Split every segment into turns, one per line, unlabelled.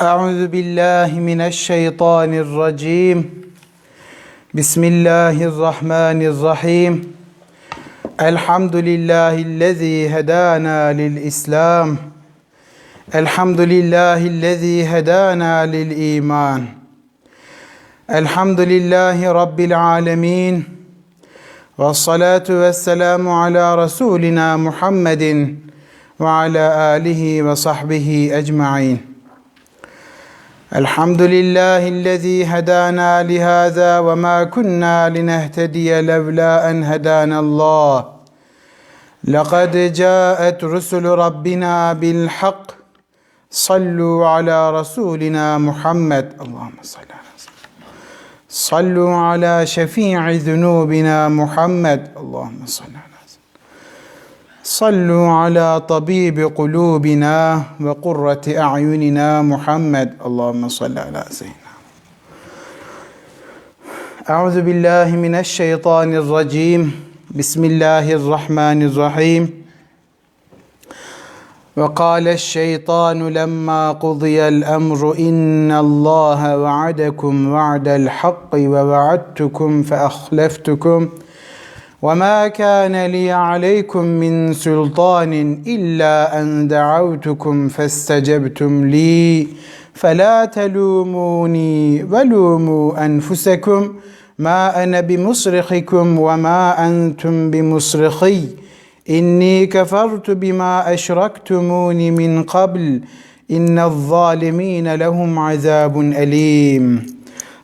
أعوذ بالله من الشيطان الرجيم. بسم الله الرحمن الرحيم. الحمد لله الذي هدانا للإسلام. الحمد لله الذي هدانا للإيمان. الحمد لله رب العالمين. والصلاة والسلام على رسولنا محمد وعلى آله وصحبه أجمعين. الحمد لله الذي هدانا لهذا وما كنا لنهتدي لولا أن هدانا الله. لقد جاءت رسل ربنا بالحق. صلوا على رسولنا محمد. اللهم صل على صلوا على شفيع ذنوبنا محمد. اللهم صل على صلوا على طبيب قلوبنا وقرة أعيننا محمد. اللهم صل على سيدنا. أعوذ بالله من الشيطان الرجيم. بسم الله الرحمن الرحيم. وقال الشيطان لما قضي الأمر إن الله وعدكم وعد الحق ووعدتكم فأخلفتكم. وما كان لي عليكم من سلطان الا ان دعوتكم فاستجبتم لي فلا تلوموني ولوموا انفسكم ما أنا بمصرخكم وما أنتم بمصرخي اني كفرت بما اشركتمون من قبل ان الظالمين لهم عذاب اليم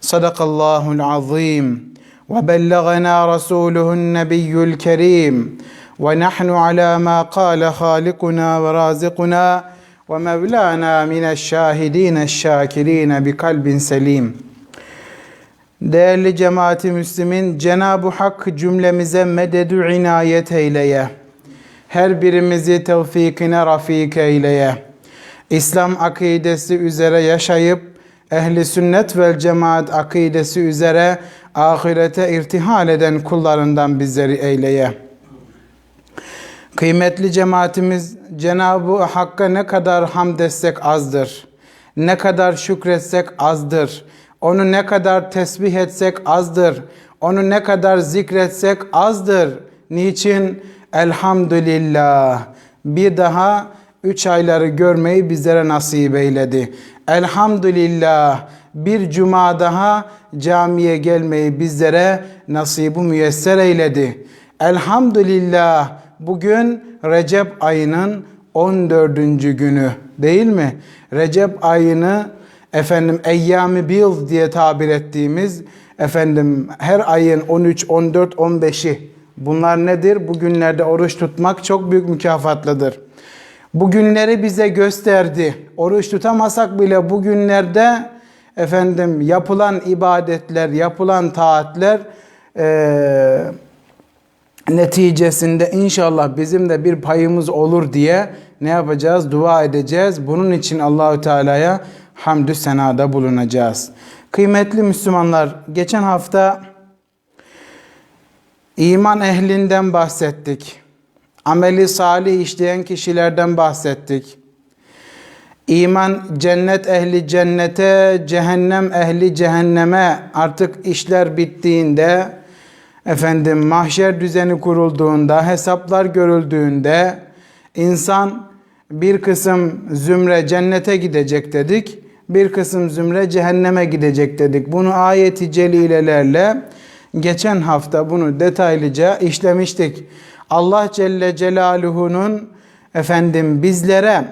صدق الله العظيم. وبلغنا رسوله النبي الكريم ونحن على ما قال خالقنا ورازقنا ومولانا من الشاهدين الشاكرين بقلب selim. Değerli cemaati Müslümin, Cenab-ı Hak cümlemize mededü inayet eyleye. Her birimizi tevfikine rafik eyleye. İslam akidesi üzere yaşayıp ehli sünnet vel cemaat akidesi üzere ahirete irtihal eden kullarından bizleri eyleye. Kıymetli cemaatimiz Cenab-ı Hakk'a ne kadar hamd etsek azdır. Ne kadar şükretsek azdır. Onu ne kadar tesbih etsek azdır. Onu ne kadar zikretsek azdır. Niçin? Elhamdülillah. Bir daha üç ayları görmeyi bizlere nasip eyledi. Elhamdülillah bir cuma daha camiye gelmeyi bizlere nasibu müyesser eyledi. Elhamdülillah bugün Recep ayının 14. günü değil mi? Recep ayını efendim eyyami bil diye tabir ettiğimiz efendim her ayın 13, 14, 15'i bunlar nedir? Bugünlerde oruç tutmak çok büyük mükafatlıdır. Bugünleri bize gösterdi. Oruç tutamasak bile bugünlerde efendim yapılan ibadetler, yapılan taatler e, neticesinde inşallah bizim de bir payımız olur diye ne yapacağız? Dua edeceğiz. Bunun için Allahü Teala'ya hamdü senada bulunacağız. Kıymetli Müslümanlar, geçen hafta iman ehlinden bahsettik. Ameli salih işleyen kişilerden bahsettik. İman cennet ehli cennete, cehennem ehli cehenneme artık işler bittiğinde efendim mahşer düzeni kurulduğunda, hesaplar görüldüğünde insan bir kısım zümre cennete gidecek dedik. Bir kısım zümre cehenneme gidecek dedik. Bunu ayeti celilelerle geçen hafta bunu detaylıca işlemiştik. Allah Celle Celaluhu'nun efendim bizlere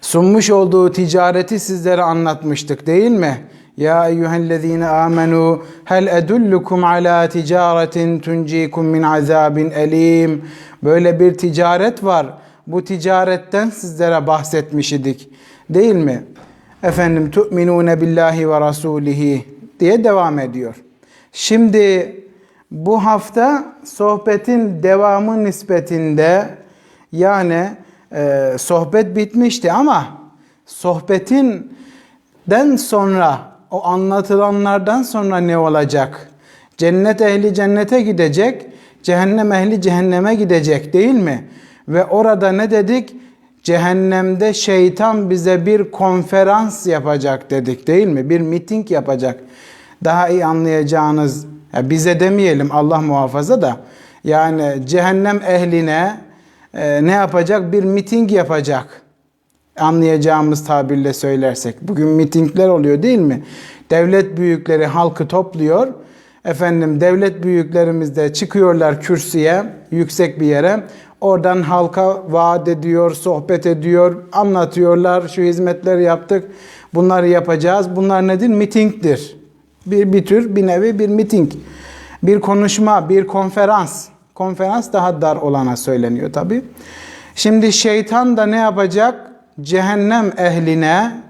sunmuş olduğu ticareti sizlere anlatmıştık değil mi? Ya eyyühellezine amenu hel edullukum ala ticaretin tuncikum min azabin elim. Böyle bir ticaret var. Bu ticaretten sizlere bahsetmiş idik. Değil mi? Efendim tu'minune billahi ve rasulihi diye devam ediyor. Şimdi bu hafta sohbetin devamı nispetinde yani e, sohbet bitmişti ama sohbetinden sonra o anlatılanlardan sonra ne olacak? Cennet ehli cennete gidecek, cehennem ehli cehenneme gidecek değil mi? Ve orada ne dedik? cehennemde şeytan bize bir konferans yapacak dedik değil mi? Bir miting yapacak. Daha iyi anlayacağınız, ya bize demeyelim Allah muhafaza da, yani cehennem ehline e, ne yapacak? Bir miting yapacak. Anlayacağımız tabirle söylersek. Bugün mitingler oluyor değil mi? Devlet büyükleri halkı topluyor. Efendim devlet büyüklerimiz de çıkıyorlar kürsüye, yüksek bir yere. Oradan halka vaat ediyor, sohbet ediyor, anlatıyorlar. Şu hizmetleri yaptık, bunları yapacağız. Bunlar nedir? Mitingdir. Bir, bir tür, bir nevi bir miting. Bir konuşma, bir konferans. Konferans daha dar olana söyleniyor tabi. Şimdi şeytan da ne yapacak? Cehennem ehline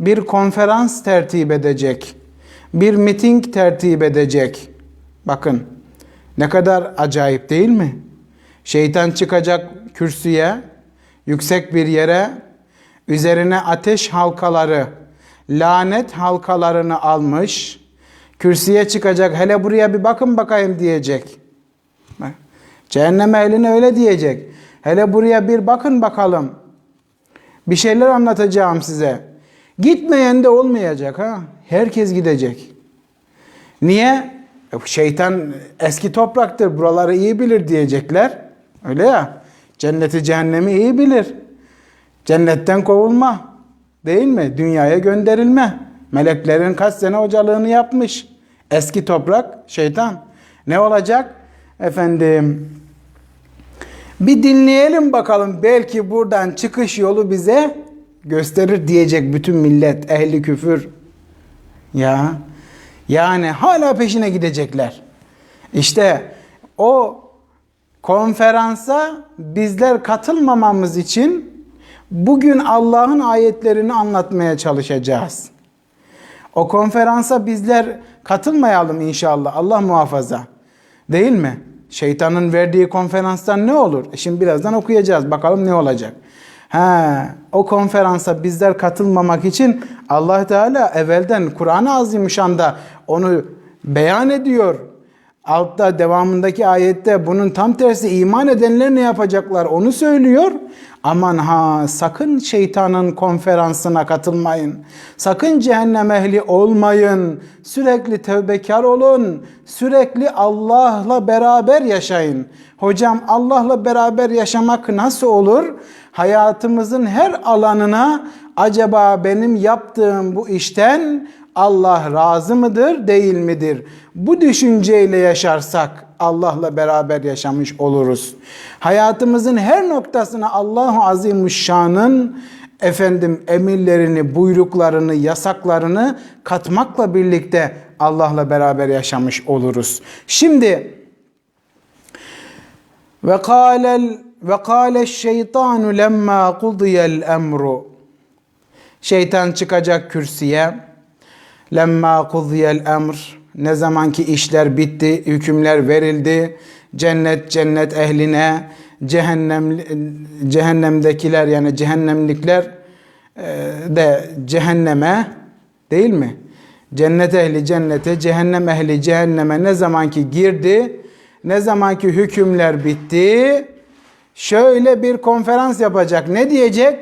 bir konferans tertip edecek. Bir miting tertip edecek. Bakın ne kadar acayip değil mi? Şeytan çıkacak kürsüye, yüksek bir yere, üzerine ateş halkaları, lanet halkalarını almış, kürsüye çıkacak, hele buraya bir bakın bakayım diyecek. Bak, Cehennem ehline öyle diyecek. Hele buraya bir bakın bakalım. Bir şeyler anlatacağım size. Gitmeyen de olmayacak ha. Herkes gidecek. Niye? E, Şeytan eski topraktır. Buraları iyi bilir diyecekler. Öyle ya. Cenneti cehennemi iyi bilir. Cennetten kovulma. Değil mi? Dünyaya gönderilme. Meleklerin kaç sene hocalığını yapmış. Eski toprak şeytan. Ne olacak? Efendim bir dinleyelim bakalım belki buradan çıkış yolu bize gösterir diyecek bütün millet ehli küfür. Ya yani hala peşine gidecekler. İşte o konferansa bizler katılmamamız için bugün Allah'ın ayetlerini anlatmaya çalışacağız. O konferansa bizler katılmayalım inşallah. Allah muhafaza. Değil mi? Şeytanın verdiği konferanstan ne olur? E şimdi birazdan okuyacağız. Bakalım ne olacak? Ha, o konferansa bizler katılmamak için Allah Teala evvelden Kur'an-ı Azimüşşan'da onu beyan ediyor. Altta devamındaki ayette bunun tam tersi iman edenler ne yapacaklar onu söylüyor. Aman ha sakın şeytanın konferansına katılmayın. Sakın cehennem ehli olmayın. Sürekli tevbekar olun. Sürekli Allah'la beraber yaşayın. Hocam Allah'la beraber yaşamak nasıl olur? Hayatımızın her alanına acaba benim yaptığım bu işten Allah razı mıdır, değil midir? Bu düşünceyle yaşarsak Allah'la beraber yaşamış oluruz. Hayatımızın her noktasına Allahu Azimuşşan'ın efendim emirlerini, buyruklarını, yasaklarını katmakla birlikte Allah'la beraber yaşamış oluruz. Şimdi ve kâlel ve kâle şeytanu lemma kudiyel emru Şeytan çıkacak kürsüye lemma kudiyel emr ne zamanki işler bitti, hükümler verildi, cennet cennet ehline, cehennem cehennemdekiler yani cehennemlikler e, de cehenneme değil mi? Cennet ehli cennete, cehennem ehli cehenneme ne zamanki girdi, ne zamanki hükümler bitti, şöyle bir konferans yapacak. Ne diyecek?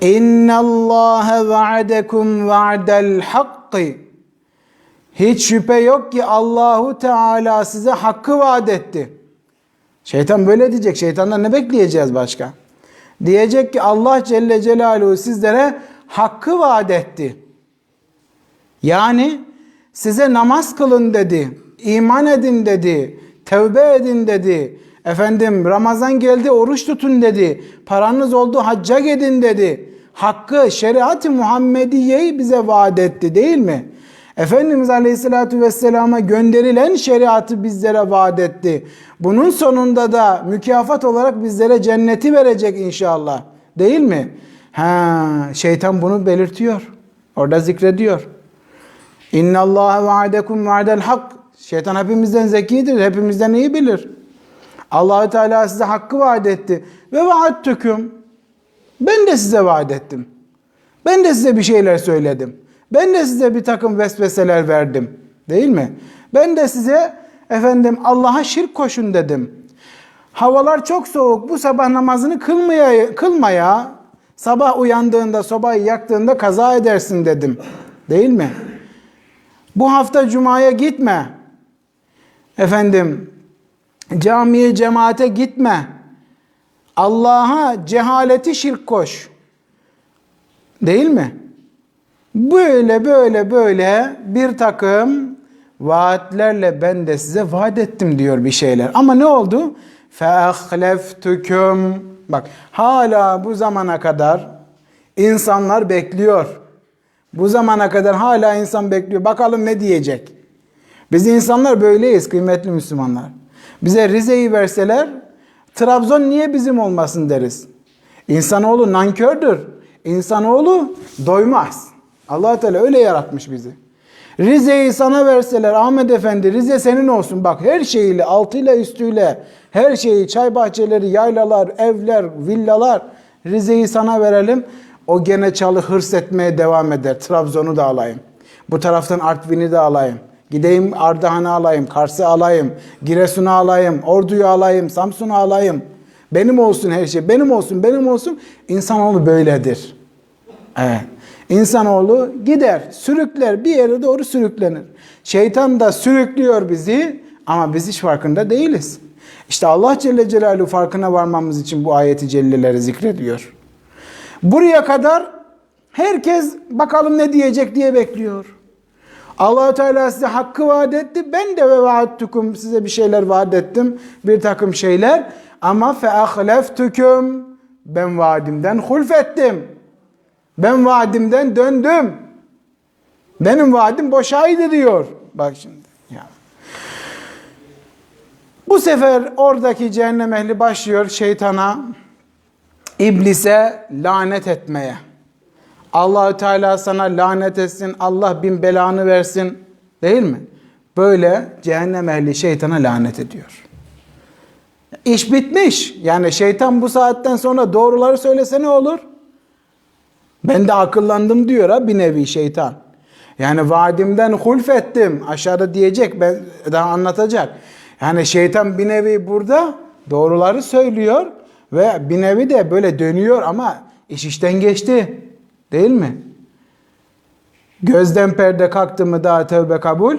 İnna Allah va'adekum va'del hakkı. Hiç şüphe yok ki Allahu Teala size hakkı vaat etti. Şeytan böyle diyecek. Şeytandan ne bekleyeceğiz başka? Diyecek ki Allah Celle Celaluhu sizlere hakkı vaat etti. Yani size namaz kılın dedi, iman edin dedi, tevbe edin dedi. Efendim Ramazan geldi oruç tutun dedi. Paranız oldu hacca gidin dedi. Hakkı şeriat-ı Muhammediye'yi bize vaat etti değil mi? Efendimiz Aleyhisselatü Vesselam'a gönderilen şeriatı bizlere vaat etti. Bunun sonunda da mükafat olarak bizlere cenneti verecek inşallah. Değil mi? Ha, şeytan bunu belirtiyor. Orada zikrediyor. İnna Allah va'adekum va'del hak. Şeytan hepimizden zekidir, hepimizden iyi bilir. Allahü Teala size hakkı vaat etti. Ve vaattüküm. Ben de size vaat ettim. Ben de size bir şeyler söyledim. Ben de size bir takım vesveseler verdim. Değil mi? Ben de size efendim Allah'a şirk koşun dedim. Havalar çok soğuk. Bu sabah namazını kılmaya, kılmaya sabah uyandığında sobayı yaktığında kaza edersin dedim. Değil mi? Bu hafta cumaya gitme. Efendim camiye cemaate gitme. Allah'a cehaleti şirk koş. Değil mi? Böyle böyle böyle bir takım vaatlerle ben de size vaat ettim diyor bir şeyler. Ama ne oldu? فَاَخْلَفْتُكُمْ Bak hala bu zamana kadar insanlar bekliyor. Bu zamana kadar hala insan bekliyor. Bakalım ne diyecek? Biz insanlar böyleyiz kıymetli Müslümanlar. Bize Rize'yi verseler Trabzon niye bizim olmasın deriz. İnsanoğlu nankördür. İnsanoğlu doymaz. allah Teala öyle yaratmış bizi. Rize'yi sana verseler Ahmet Efendi Rize senin olsun. Bak her şeyiyle altıyla üstüyle her şeyi çay bahçeleri, yaylalar, evler, villalar Rize'yi sana verelim. O gene çalı hırs etmeye devam eder. Trabzon'u da alayım. Bu taraftan Artvin'i de alayım. Gideyim Ardahan'ı alayım, Kars'ı alayım, Giresun'u alayım, Ordu'yu alayım, Samsun'u alayım. Benim olsun her şey, benim olsun, benim olsun. İnsanoğlu böyledir. Evet. İnsanoğlu gider, sürükler, bir yere doğru sürüklenir. Şeytan da sürüklüyor bizi ama biz hiç farkında değiliz. İşte Allah Celle Celaluhu farkına varmamız için bu ayeti celleleri zikrediyor. Buraya kadar herkes bakalım ne diyecek diye bekliyor. Allah Teala size hakkı vaat etti. Ben de ve vaattukum size bir şeyler vaat ettim. Bir takım şeyler. Ama fe ahleftukum ben vaadimden hulfettim. Ben vaadimden döndüm. Benim vaadim boşaydı diyor. Bak şimdi. Ya. Bu sefer oradaki cehennem ehli başlıyor şeytana, iblise lanet etmeye. Allahü Teala sana lanet etsin, Allah bin belanı versin. Değil mi? Böyle cehennem ehli şeytana lanet ediyor. İş bitmiş. Yani şeytan bu saatten sonra doğruları söylese ne olur? Ben de akıllandım diyor ha bir nevi şeytan. Yani vaadimden hulfettim. Aşağıda diyecek ben daha anlatacak. Yani şeytan bir nevi burada doğruları söylüyor ve bir nevi de böyle dönüyor ama iş işten geçti. Değil mi? Gözden perde kalktı mı daha tövbe kabul?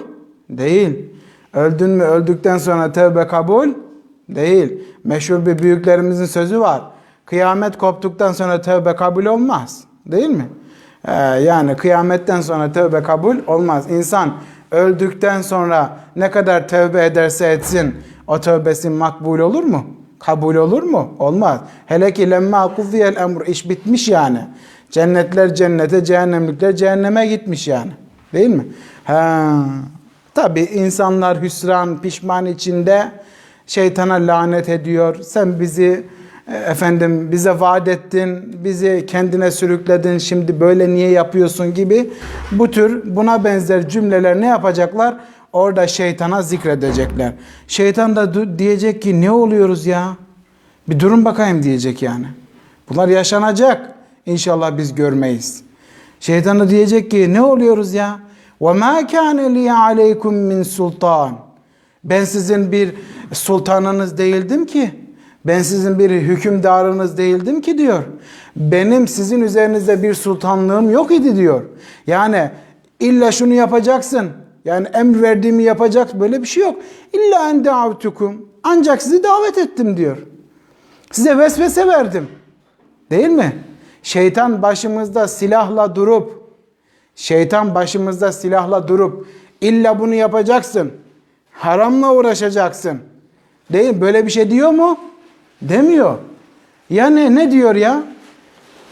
Değil. Öldün mü öldükten sonra tövbe kabul? Değil. Meşhur bir büyüklerimizin sözü var. Kıyamet koptuktan sonra tövbe kabul olmaz. Değil mi? Ee, yani kıyametten sonra tövbe kabul olmaz. İnsan öldükten sonra ne kadar tövbe ederse etsin o tövbesi makbul olur mu? Kabul olur mu? Olmaz. Hele ki lemma kuvviyel emr iş bitmiş yani. Cennetler cennete, cehennemlikler cehenneme gitmiş yani. Değil mi? Ha. Tabi insanlar hüsran, pişman içinde şeytana lanet ediyor. Sen bizi e, efendim bize vaat ettin, bizi kendine sürükledin, şimdi böyle niye yapıyorsun gibi bu tür buna benzer cümleler ne yapacaklar? Orada şeytana zikredecekler. Şeytan da diyecek ki ne oluyoruz ya? Bir durun bakayım diyecek yani. Bunlar yaşanacak. İnşallah biz görmeyiz. Şeytan da diyecek ki ne oluyoruz ya? وَمَا كَانَ لِيَ عَلَيْكُمْ min sultan. Ben sizin bir sultanınız değildim ki. Ben sizin bir hükümdarınız değildim ki diyor. Benim sizin üzerinizde bir sultanlığım yok idi diyor. Yani illa şunu yapacaksın. Yani emr verdiğimi yapacak böyle bir şey yok. İlla en davtukum. Ancak sizi davet ettim diyor. Size vesvese verdim. Değil mi? Şeytan başımızda silahla durup şeytan başımızda silahla durup illa bunu yapacaksın. Haramla uğraşacaksın. Değil böyle bir şey diyor mu? Demiyor. Yani ne diyor ya?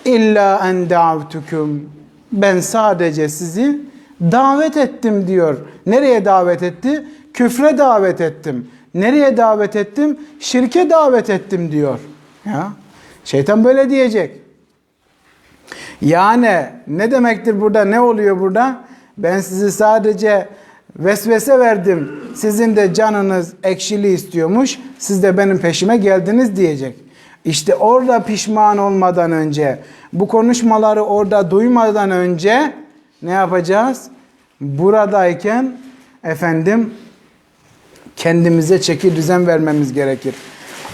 İlla en davtukum. Ben sadece sizi davet ettim diyor. Nereye davet etti? Küfre davet ettim. Nereye davet ettim? Şirke davet ettim diyor. Ya. Şeytan böyle diyecek. Yani ne demektir burada? Ne oluyor burada? Ben sizi sadece vesvese verdim. Sizin de canınız ekşili istiyormuş. Siz de benim peşime geldiniz diyecek. İşte orada pişman olmadan önce, bu konuşmaları orada duymadan önce ne yapacağız? Buradayken efendim kendimize çeki düzen vermemiz gerekir.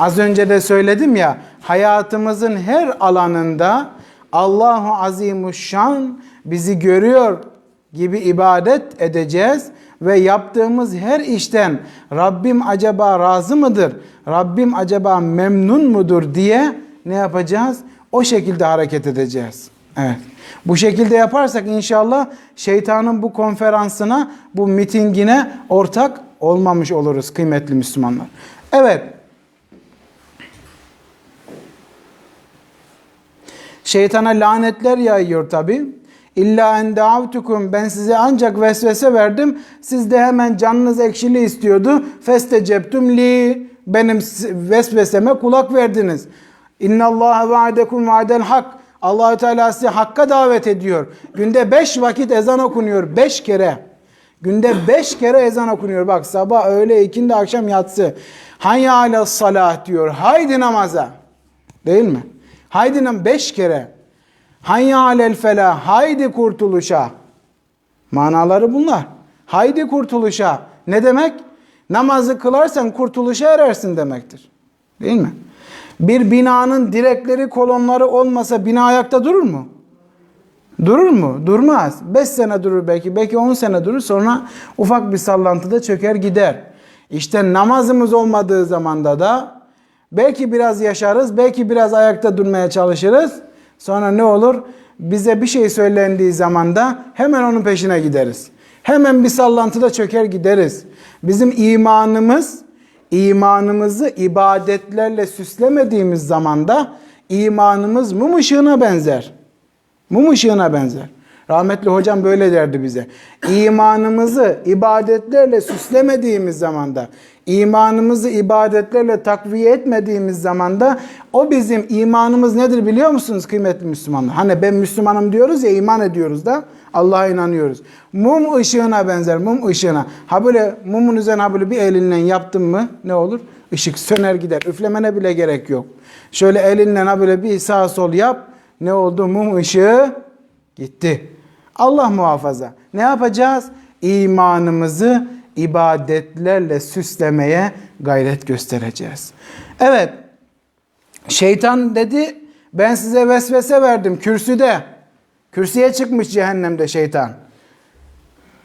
Az önce de söyledim ya hayatımızın her alanında Allahu Azimuşşan bizi görüyor gibi ibadet edeceğiz ve yaptığımız her işten Rabbim acaba razı mıdır? Rabbim acaba memnun mudur diye ne yapacağız? O şekilde hareket edeceğiz. Evet. Bu şekilde yaparsak inşallah şeytanın bu konferansına, bu mitingine ortak olmamış oluruz kıymetli Müslümanlar. Evet. Şeytana lanetler yayıyor tabi. İlla en davtukum ben size ancak vesvese verdim. Siz de hemen canınız ekşili istiyordu. Festeceptum li benim vesveseme kulak verdiniz. İnna Allah va'dekum va'del hak. Allahü Teala sizi hakka davet ediyor. Günde beş vakit ezan okunuyor. Beş kere. Günde beş kere ezan okunuyor. Bak sabah, öğle, ikindi, akşam, yatsı. Hayya ala salah diyor. Haydi namaza. Değil mi? Haydi nam beş kere. Hayya alel felah. Haydi kurtuluşa. Manaları bunlar. Haydi kurtuluşa. Ne demek? Namazı kılarsan kurtuluşa erersin demektir. Değil mi? Bir binanın direkleri, kolonları olmasa bina ayakta durur mu? Durur mu? Durmaz. 5 sene durur belki, belki 10 sene durur. Sonra ufak bir sallantıda çöker gider. İşte namazımız olmadığı zamanda da belki biraz yaşarız, belki biraz ayakta durmaya çalışırız. Sonra ne olur? Bize bir şey söylendiği zaman da hemen onun peşine gideriz. Hemen bir sallantıda çöker gideriz. Bizim imanımız imanımızı ibadetlerle süslemediğimiz zaman da imanımız mum ışığına benzer. Mum ışığına benzer. Rahmetli hocam böyle derdi bize. İmanımızı ibadetlerle süslemediğimiz zamanda, imanımızı ibadetlerle takviye etmediğimiz zamanda o bizim imanımız nedir biliyor musunuz kıymetli Müslümanlar? Hani ben Müslümanım diyoruz ya iman ediyoruz da Allah'a inanıyoruz. Mum ışığına benzer, mum ışığına. Ha böyle mumun üzerine ha böyle bir elinle yaptın mı ne olur? Işık söner gider. Üflemene bile gerek yok. Şöyle elinle ha böyle bir sağ sol yap. Ne oldu? Mum ışığı gitti. Allah muhafaza. Ne yapacağız? İmanımızı ibadetlerle süslemeye gayret göstereceğiz. Evet. Şeytan dedi ben size vesvese verdim kürsüde. Kürsüye çıkmış cehennemde şeytan.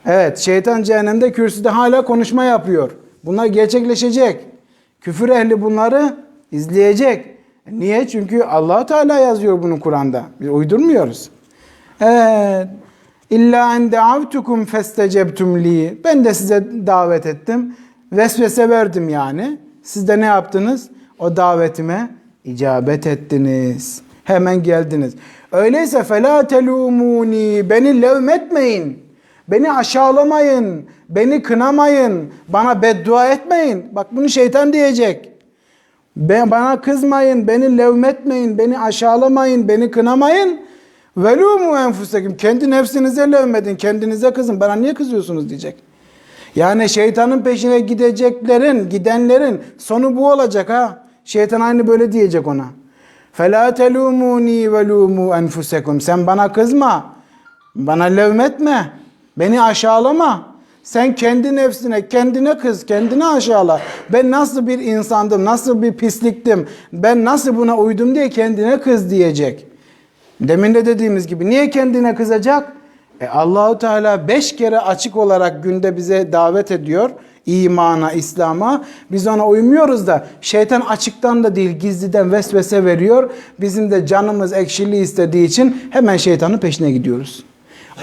Evet şeytan cehennemde kürsüde hala konuşma yapıyor. Bunlar gerçekleşecek. Küfür ehli bunları izleyecek. Niye? Çünkü allah Teala yazıyor bunu Kur'an'da. Biz uydurmuyoruz. Evet. İlla en deavtukum festecebtum li. Ben de size davet ettim. Vesvese verdim yani. Siz de ne yaptınız? O davetime icabet ettiniz. Hemen geldiniz. Öyleyse fela telumuni. Beni levmetmeyin. Beni aşağılamayın. Beni kınamayın. Bana beddua etmeyin. Bak bunu şeytan diyecek. Ben, bana kızmayın, beni levmetmeyin, beni aşağılamayın, beni kınamayın. Velumu enfusekum. Kendi nefsinize levmedin, kendinize kızın. Bana niye kızıyorsunuz diyecek. Yani şeytanın peşine gideceklerin, gidenlerin sonu bu olacak ha. Şeytan aynı böyle diyecek ona. Fela telumuni velumu enfusekum. Sen bana kızma. Bana levmetme. Beni aşağılama. Sen kendi nefsine, kendine kız, kendine aşağıla. Ben nasıl bir insandım, nasıl bir pisliktim, ben nasıl buna uydum diye kendine kız diyecek. Demin de dediğimiz gibi niye kendine kızacak? E Allahu Teala beş kere açık olarak günde bize davet ediyor imana, İslam'a. Biz ona uymuyoruz da şeytan açıktan da değil gizliden vesvese veriyor. Bizim de canımız ekşili istediği için hemen şeytanın peşine gidiyoruz.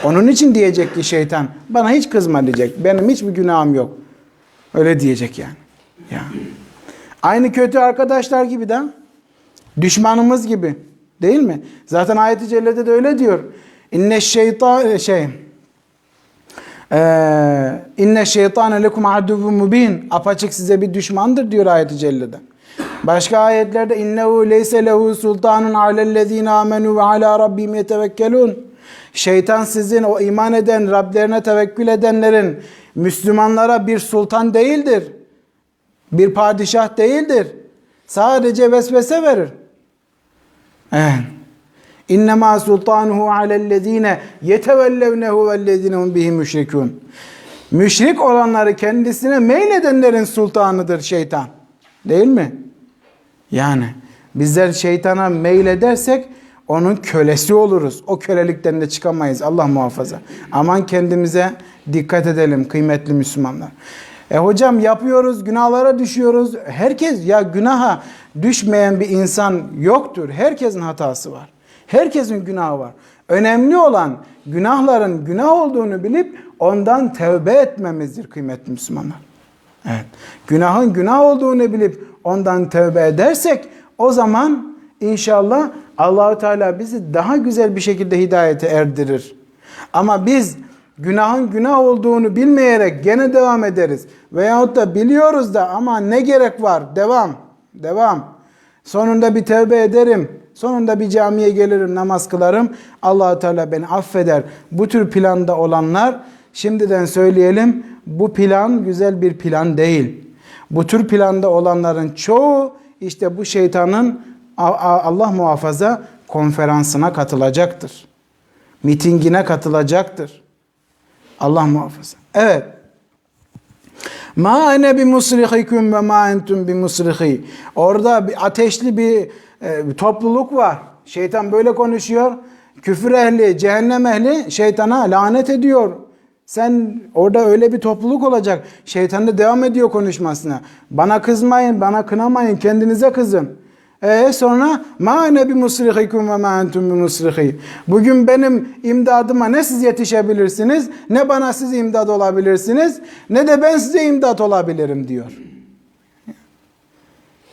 Onun için diyecek ki şeytan bana hiç kızma diyecek. Benim hiçbir günahım yok. Öyle diyecek yani. Ya. Aynı kötü arkadaşlar gibi de düşmanımız gibi. Değil mi? Zaten ayet-i cellede de öyle diyor. İnne şeytan şey ee, inne şeytane lekum aduvun mubin apaçık size bir düşmandır diyor ayet-i cellede. Başka ayetlerde innehu leyse lehu sultanun alellezine amenu ve ala rabbim yetevekkelun. Şeytan sizin o iman eden, Rablerine tevekkül edenlerin Müslümanlara bir sultan değildir. Bir padişah değildir. Sadece vesvese verir. Evet. İnnemâ sultanuhu alellezîne yetevellevnehu vellezîne hum bihi müşrikûn. Müşrik olanları kendisine meyledenlerin sultanıdır şeytan. Değil mi? Yani bizler şeytana meyledersek onun kölesi oluruz. O kölelikten de çıkamayız. Allah muhafaza. Aman kendimize dikkat edelim kıymetli Müslümanlar. E hocam yapıyoruz, günahlara düşüyoruz. Herkes ya günaha düşmeyen bir insan yoktur. Herkesin hatası var. Herkesin günahı var. Önemli olan günahların günah olduğunu bilip ondan tevbe etmemizdir kıymetli Müslümanlar. Evet. Günahın günah olduğunu bilip ondan tövbe edersek o zaman inşallah Allahu Teala bizi daha güzel bir şekilde hidayete erdirir. Ama biz günahın günah olduğunu bilmeyerek gene devam ederiz. Veyahut da biliyoruz da ama ne gerek var? Devam. Devam. Sonunda bir tövbe ederim. Sonunda bir camiye gelirim, namaz kılarım. Allahu Teala beni affeder. Bu tür planda olanlar şimdiden söyleyelim bu plan güzel bir plan değil. Bu tür planda olanların çoğu işte bu şeytanın Allah muhafaza konferansına katılacaktır. Mitingine katılacaktır. Allah muhafaza. Evet. Ma ene bi musrihikum ve ma entum bi musrihi. Orada bir ateşli bir, e, bir topluluk var. Şeytan böyle konuşuyor. Küfür ehli, cehennem ehli şeytana lanet ediyor. Sen orada öyle bir topluluk olacak. Şeytan da devam ediyor konuşmasına. Bana kızmayın, bana kınamayın, kendinize kızın. E sonra ma ne bi musrihikum ve ma entum bi musrihi. Bugün benim imdadıma ne siz yetişebilirsiniz, ne bana siz imdad olabilirsiniz, ne de ben size imdat olabilirim diyor.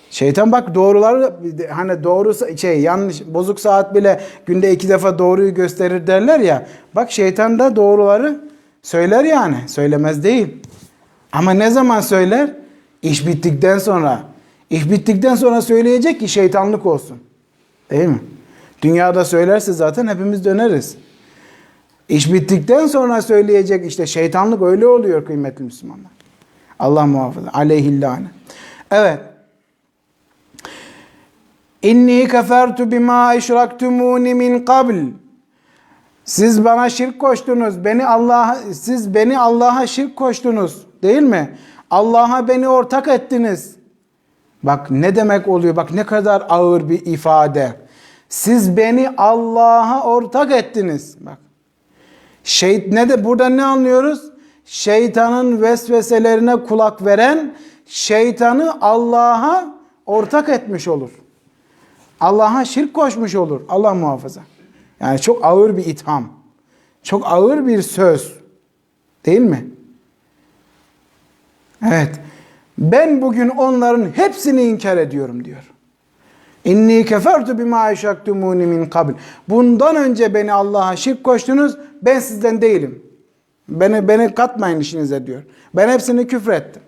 Şeytan bak doğruları hani doğru şey yanlış bozuk saat bile günde iki defa doğruyu gösterir derler ya. Bak şeytan da doğruları Söyler yani. Söylemez değil. Ama ne zaman söyler? İş bittikten sonra. İş bittikten sonra söyleyecek ki şeytanlık olsun. Değil mi? Dünyada söylerse zaten hepimiz döneriz. İş bittikten sonra söyleyecek işte şeytanlık öyle oluyor kıymetli Müslümanlar. Allah muhafaza. Aleyhillâne. Evet. İnni kefertu bima işraktumuni min qabl. Siz bana şirk koştunuz. Beni Allah'a siz beni Allah'a şirk koştunuz. Değil mi? Allah'a beni ortak ettiniz. Bak ne demek oluyor? Bak ne kadar ağır bir ifade. Siz beni Allah'a ortak ettiniz. Bak. Şeyt ne de burada ne anlıyoruz? Şeytanın vesveselerine kulak veren şeytanı Allah'a ortak etmiş olur. Allah'a şirk koşmuş olur. Allah muhafaza. Yani çok ağır bir itham. Çok ağır bir söz. Değil mi? Evet. Ben bugün onların hepsini inkar ediyorum diyor. İnni kefertu bima eşaktumuni min kabl. Bundan önce beni Allah'a şirk koştunuz. Ben sizden değilim. Beni beni katmayın işinize diyor. Ben hepsini küfrettim.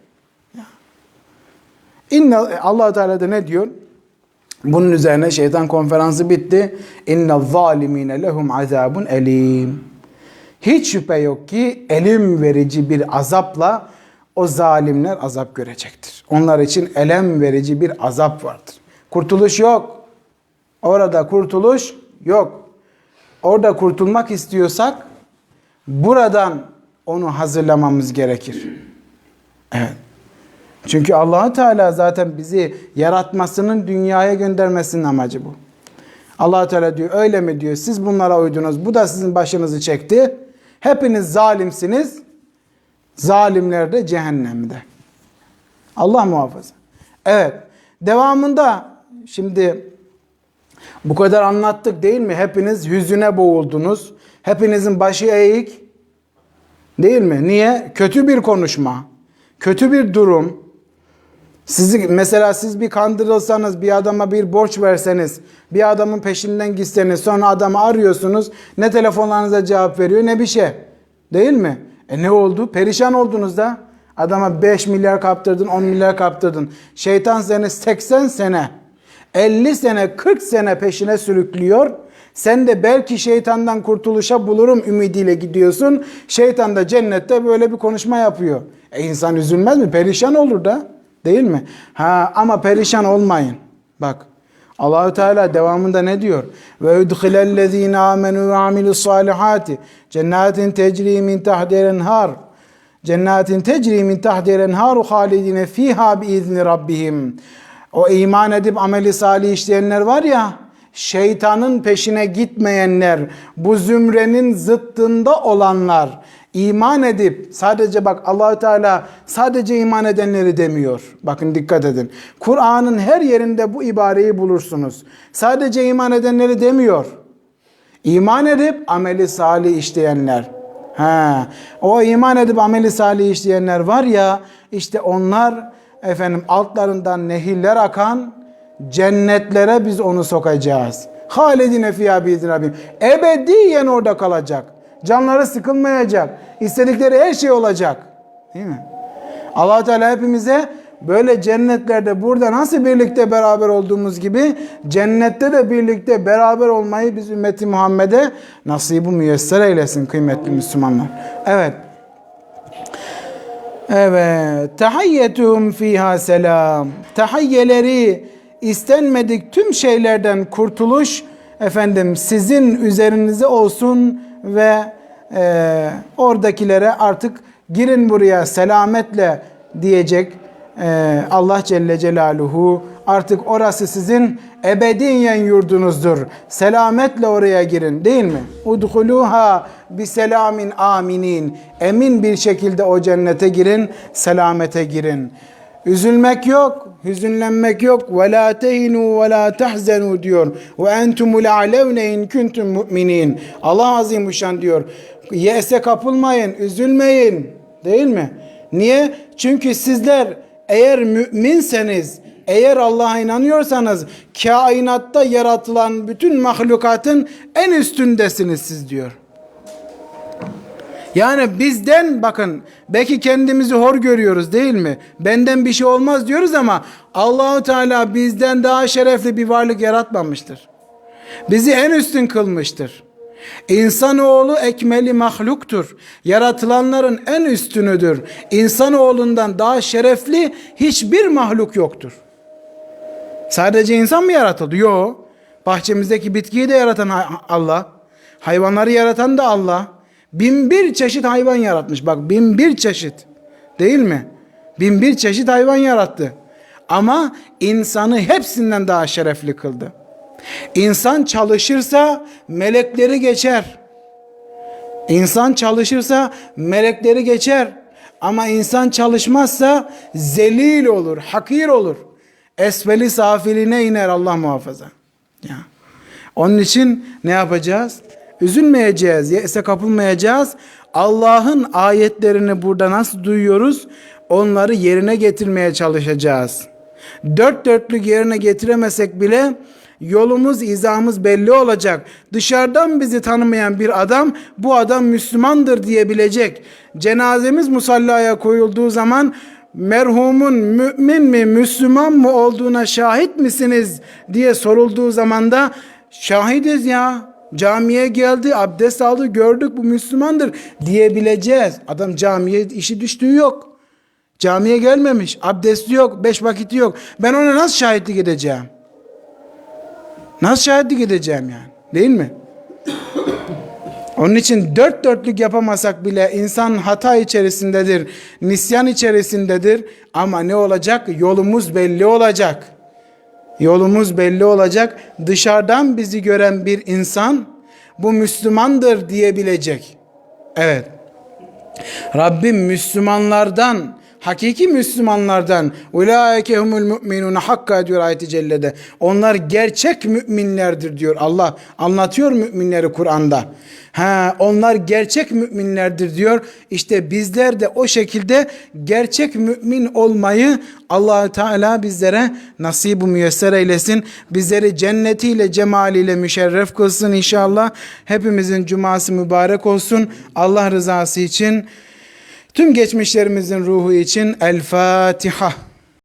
İnne Allah Teala da ne diyor? Bunun üzerine şeytan konferansı bitti. İnne zalimine lehum azabun elim. Hiç şüphe yok ki elim verici bir azapla o zalimler azap görecektir. Onlar için elem verici bir azap vardır. Kurtuluş yok. Orada kurtuluş yok. Orada kurtulmak istiyorsak buradan onu hazırlamamız gerekir. Evet. Çünkü allah Teala zaten bizi yaratmasının dünyaya göndermesinin amacı bu. allah Teala diyor öyle mi diyor siz bunlara uydunuz bu da sizin başınızı çekti. Hepiniz zalimsiniz. Zalimler de cehennemde. Allah muhafaza. Evet. Devamında şimdi bu kadar anlattık değil mi? Hepiniz hüzüne boğuldunuz. Hepinizin başı eğik. Değil mi? Niye? Kötü bir konuşma. Kötü bir durum. Sizi mesela siz bir kandırılsanız, bir adama bir borç verseniz, bir adamın peşinden gitseniz, sonra adamı arıyorsunuz, ne telefonlarınıza cevap veriyor ne bir şey. Değil mi? E ne oldu? Perişan oldunuz da. Adama 5 milyar kaptırdın, 10 milyar kaptırdın. Şeytan seni 80 sene, 50 sene, 40 sene peşine sürüklüyor. Sen de belki şeytandan kurtuluşa bulurum ümidiyle gidiyorsun. Şeytan da cennette böyle bir konuşma yapıyor. E insan üzülmez mi? Perişan olur da. Değil mi? Ha ama perişan olmayın. Bak Allahü Teala devamında ne diyor? Ve udkhilellezine amenu ve amilus salihati. Cennetin tecri min tahtiha enhar. Cennetin tecri min tahtiha enharu halidine fiha bi izni rabbihim. O iman edip ameli salih işleyenler var ya, şeytanın peşine gitmeyenler, bu zümrenin zıttında olanlar, iman edip sadece bak Allahü Teala sadece iman edenleri demiyor. Bakın dikkat edin. Kur'an'ın her yerinde bu ibareyi bulursunuz. Sadece iman edenleri demiyor. İman edip ameli salih işleyenler. Ha, o iman edip ameli salih işleyenler var ya işte onlar efendim altlarından nehirler akan cennetlere biz onu sokacağız. Halidine fiyâ biizni Rabbim. Ebediyen orada kalacak. Canları sıkılmayacak. İstedikleri her şey olacak. Değil mi? allah Teala hepimize böyle cennetlerde burada nasıl birlikte beraber olduğumuz gibi cennette de birlikte beraber olmayı biz ümmeti Muhammed'e nasibi müyesser eylesin kıymetli Müslümanlar. Evet. Evet. Tahiyyetuhum fiha selam. Tahiyyeleri istenmedik tüm şeylerden kurtuluş efendim sizin üzerinize olsun ve e, oradakilere artık girin buraya selametle diyecek e, Allah Celle Celaluhu artık orası sizin ebediyen yurdunuzdur. Selametle oraya girin değil mi? Udhuluha bi selamin aminin. Emin bir şekilde o cennete girin, selamete girin. Üzülmek yok, hüzünlenmek yok. Ve la tehinu ve la tahzenu diyor. Ve entumul a'levne in kuntum mu'minin. Allah azimuşşan diyor. Yese kapılmayın, üzülmeyin. Değil mi? Niye? Çünkü sizler eğer müminseniz, eğer Allah'a inanıyorsanız kainatta yaratılan bütün mahlukatın en üstündesiniz siz diyor. Yani bizden bakın belki kendimizi hor görüyoruz değil mi? Benden bir şey olmaz diyoruz ama Allahu Teala bizden daha şerefli bir varlık yaratmamıştır. Bizi en üstün kılmıştır. İnsanoğlu ekmeli mahluktur. Yaratılanların en üstünüdür. İnsanoğlundan daha şerefli hiçbir mahluk yoktur. Sadece insan mı yaratıldı? Yok. Bahçemizdeki bitkiyi de yaratan Allah. Hayvanları yaratan da Allah. Bin bir çeşit hayvan yaratmış. Bak bin bir çeşit. Değil mi? Bin bir çeşit hayvan yarattı. Ama insanı hepsinden daha şerefli kıldı. İnsan çalışırsa melekleri geçer. İnsan çalışırsa melekleri geçer. Ama insan çalışmazsa zelil olur, hakir olur. Esfeli safiline iner Allah muhafaza. Ya. Onun için ne yapacağız? Üzülmeyeceğiz, yese kapılmayacağız. Allah'ın ayetlerini burada nasıl duyuyoruz? Onları yerine getirmeye çalışacağız. Dört dörtlük yerine getiremesek bile yolumuz, izamız belli olacak. Dışarıdan bizi tanımayan bir adam bu adam Müslümandır diyebilecek. Cenazemiz musallaya koyulduğu zaman merhumun mümin mi, Müslüman mı olduğuna şahit misiniz diye sorulduğu zaman da şahidiz ya. Camiye geldi, abdest aldı, gördük bu Müslümandır diyebileceğiz. Adam camiye işi düştüğü yok. Camiye gelmemiş, abdesti yok, beş vakiti yok. Ben ona nasıl şahitlik edeceğim? Nasıl şahitlik edeceğim yani? Değil mi? Onun için dört dörtlük yapamasak bile insan hata içerisindedir, nisyan içerisindedir. Ama ne olacak? Yolumuz belli olacak. Yolumuz belli olacak. Dışarıdan bizi gören bir insan bu Müslümandır diyebilecek. Evet. Rabbim Müslümanlardan hakiki Müslümanlardan ulaike humul mu'minun hakka diyor ayeti cellede. Onlar gerçek müminlerdir diyor Allah. Anlatıyor müminleri Kur'an'da. Ha onlar gerçek müminlerdir diyor. İşte bizler de o şekilde gerçek mümin olmayı allah Teala bizlere nasibu müyesser eylesin. Bizleri cennetiyle, cemaliyle müşerref kılsın inşallah. Hepimizin cuması mübarek olsun. Allah rızası için Tüm geçmişlerimizin ruhu için El Fatiha.